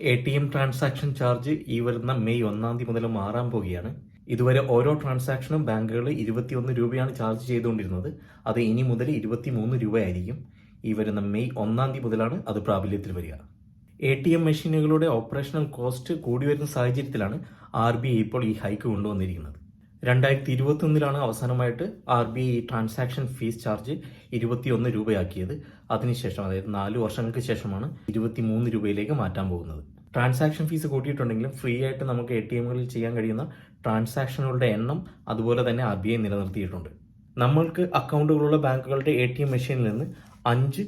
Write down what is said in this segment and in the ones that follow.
A T M transaction charge ഈ വരുന്ന May ഒന്നാം തീയതി മുതൽ മാറാൻ പോവുകയാണ്. ഇതുവരെ ഓരോ ട്രാൻസാക്ഷനും ബാങ്കുകൾ ഇരുപത്തിയൊന്ന് രൂപയാണ് ചാർജ് ചെയ്തുകൊണ്ടിരുന്നത്. അത് ഇനി മുതൽ ഇരുപത്തിമൂന്ന് രൂപയായിരിക്കും. ഈ വരുന്ന മെയ് ഒന്നാം തീയതി മുതലാണ് അത് പ്രാബല്യത്തിൽ വരിക. എ ടി എം മെഷീനുകളുടെ ഓപ്പറേഷണൽ കോസ്റ്റ് കൂടി വരുന്ന സാഹചര്യത്തിലാണ് ആർ ബി ഐ ഇപ്പോൾ ഈ ഹൈക്ക് കൊണ്ടുവന്നിരിക്കുന്നത്. രണ്ടായിരത്തി ഇരുപത്തൊന്നിലാണ് അവസാനമായിട്ട് R B I transaction fees charge ഇരുപത്തിയൊന്ന് രൂപയാക്കിയത്. അതിനുശേഷം അതായത് നാല് വർഷങ്ങൾക്ക് ശേഷമാണ് ഇരുപത്തിമൂന്ന് രൂപയിലേക്ക് മാറ്റാൻ പോകുന്നത്. ട്രാൻസാക്ഷൻ ഫീസ് കൂട്ടിയിട്ടുണ്ടെങ്കിലും ഫ്രീ ആയിട്ട് നമുക്ക് എ ടി എമ്മുകളിൽ ചെയ്യാൻ കഴിയുന്ന ട്രാൻസാക്ഷനുകളുടെ എണ്ണം അതുപോലെ തന്നെ ആർ ബി ഐ നിലനിർത്തിയിട്ടുണ്ട്. നമ്മൾക്ക് അക്കൗണ്ടുകളുള്ള ബാങ്കുകളുടെ എ ടി എം മെഷീനിൽ നിന്ന് അഞ്ച്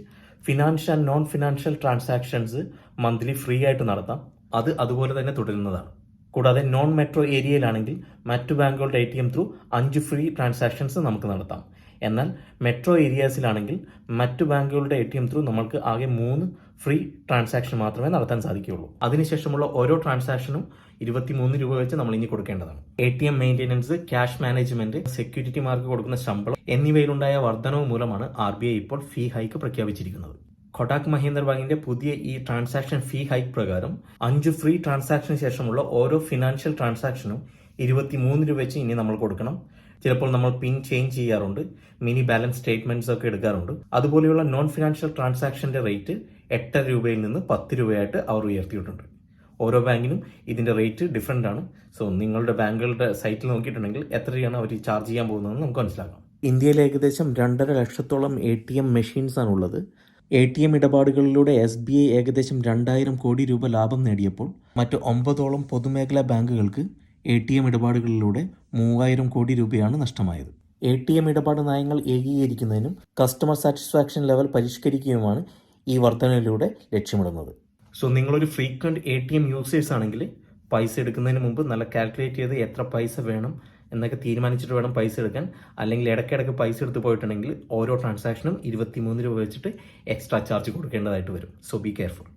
financial and non financial transactions monthly free ആയിട്ട് നടത്താം. അത് അതുപോലെ തന്നെ തുടരുന്നതാണ്. കൂടാതെ നോൺ മെട്രോ ഏരിയയിലാണെങ്കിൽ മറ്റു ബാങ്കുകളുടെ എ ടി എം ത്രൂ അഞ്ച് ഫ്രീ ട്രാൻസാക്ഷൻസ് നമുക്ക് നടത്താം. എന്നാൽ മെട്രോ ഏരിയാസിലാണെങ്കിൽ മറ്റു ബാങ്കുകളുടെ എ ടി എം ത്രൂ നമ്മൾക്ക് ആകെ മൂന്ന് ഫ്രീ ട്രാൻസാക്ഷൻ മാത്രമേ നടത്താൻ സാധിക്കുകയുള്ളൂ. അതിനുശേഷമുള്ള ഓരോ ട്രാൻസാക്ഷനും ഇരുപത്തിമൂന്ന് രൂപ വെച്ച് നമ്മൾ ഇനി കൊടുക്കേണ്ടതാണ്. A T M maintenance cash management സെക്യൂരിറ്റിമാർക്ക് കൊടുക്കുന്ന ശമ്പളം എന്നിവയിലുണ്ടായ വർധനവ് മൂലമാണ് ആർ ബി ഐ ഇപ്പോൾ ഫീ ഹൈക്ക് പ്രഖ്യാപിച്ചിരിക്കുന്നത്. കൊട്ടാക് മഹീന്ദ്ര ബാങ്കിന്റെ പുതിയ ഈ ട്രാൻസാക്ഷൻ ഫീ ഹൈക്ക് പ്രകാരം അഞ്ച് ഫ്രീ ട്രാൻസാക്ഷന് ശേഷമുള്ള ഓരോ ഫിനാൻഷ്യൽ ട്രാൻസാക്ഷനും ഇരുപത്തിമൂന്ന് രൂപ വെച്ച് ഇനി നമ്മൾ കൊടുക്കണം. ചിലപ്പോൾ നമ്മൾ പിൻ ചേഞ്ച് ചെയ്യാറുണ്ട്. മിനി ബാലൻസ് സ്റ്റേറ്റ്മെന്റ്സ് ഒക്കെ എടുക്കാറുണ്ട്. അതുപോലെയുള്ള നോൺ ഫിനാൻഷ്യൽ ട്രാൻസാക്ഷന്റെ റേറ്റ് എട്ടര രൂപയിൽ നിന്ന് പത്ത് രൂപയായിട്ട് അവർ ഉയർത്തിയിട്ടുണ്ട്. ഓരോ ബാങ്കിനും ഇതിന്റെ റേറ്റ് ഡിഫറെന്റ് ആണ്. സോ നിങ്ങളുടെ ബാങ്കുകളുടെ സൈറ്റിൽ നോക്കിയിട്ടുണ്ടെങ്കിൽ എത്ര രൂപയാണ് അവർ ചാർജ് ചെയ്യാൻ പോകുന്നതെന്ന് നമുക്ക് മനസ്സിലാക്കാം. ഇന്ത്യയിൽ ഏകദേശം രണ്ടര ലക്ഷത്തോളം എ ടി എം മെഷീൻസ് ആണുള്ളത് എ ടി എം ഇടപാടുകളിലൂടെ എസ് ബി ഐ ഏകദേശം രണ്ടായിരം കോടി രൂപ ലാഭം നേടിയപ്പോൾ മറ്റ് ഒമ്പതോളം പൊതുമേഖലാ ബാങ്കുകൾക്ക് എ ടി എം ഇടപാടുകളിലൂടെ മൂവായിരം കോടി രൂപയാണ് നഷ്ടമായത്. എ ടി എം ഇടപാട് നയങ്ങൾ ഏകീകരിക്കുന്നതിനും കസ്റ്റമർ സാറ്റിസ്ഫാക്ഷൻ ലെവൽ പരിഷ്കരിക്കുകയുമാണ് ഈ വർധനയിലൂടെ ലക്ഷ്യമിടുന്നത്. സോ നിങ്ങളൊരു frequent A T M users ആണെങ്കിൽ പൈസ എടുക്കുന്നതിന് മുമ്പ് നല്ല കാൽക്കുലേറ്റ് ചെയ്ത് എത്ര പൈസ വേണം എന്നൊക്കെ തീരുമാനിച്ചിട്ട് വേണം പൈസ എടുക്കാൻ. അല്ലെങ്കിൽ ഇടയ്ക്കിടയ്ക്ക് പൈസ എടുത്ത് പോയിട്ടുണ്ടെങ്കിൽ ഓരോ ട്രാൻസാക്ഷനും ഇരുപത്തിമൂന്ന് രൂപ വെച്ചിട്ട് എക്സ്ട്രാ ചാർജ് കൊടുക്കേണ്ടതായിട്ട് വരും. So be careful